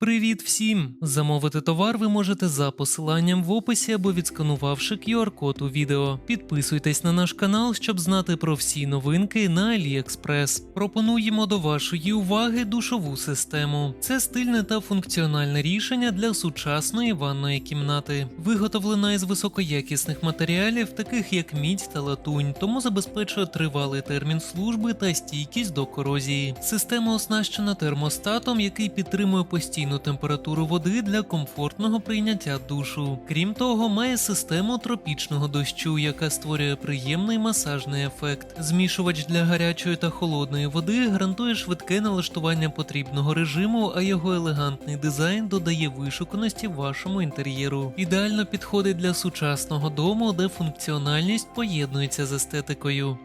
Привіт всім! Замовити товар ви можете за посиланням в описі або відсканувавши QR-код у відео. Підписуйтесь на наш канал, щоб знати про всі новинки на AliExpress. Пропонуємо до вашої уваги душову систему. Це стильне та функціональне рішення для сучасної ванної кімнати. Виготовлена із високоякісних матеріалів, таких як мідь та латунь, тому забезпечує тривалий термін служби та стійкість до корозії. Система оснащена термостатом, який підтримує постійну температуру води для комфортного прийняття душу. Крім того, має систему тропічного дощу, яка створює приємний масажний ефект. Змішувач для гарячої та холодної води гарантує швидке налаштування потрібного режиму, а його елегантний дизайн додає вишуканості вашому інтер'єру. Ідеально підходить для сучасного дому, де функціональність поєднується з естетикою.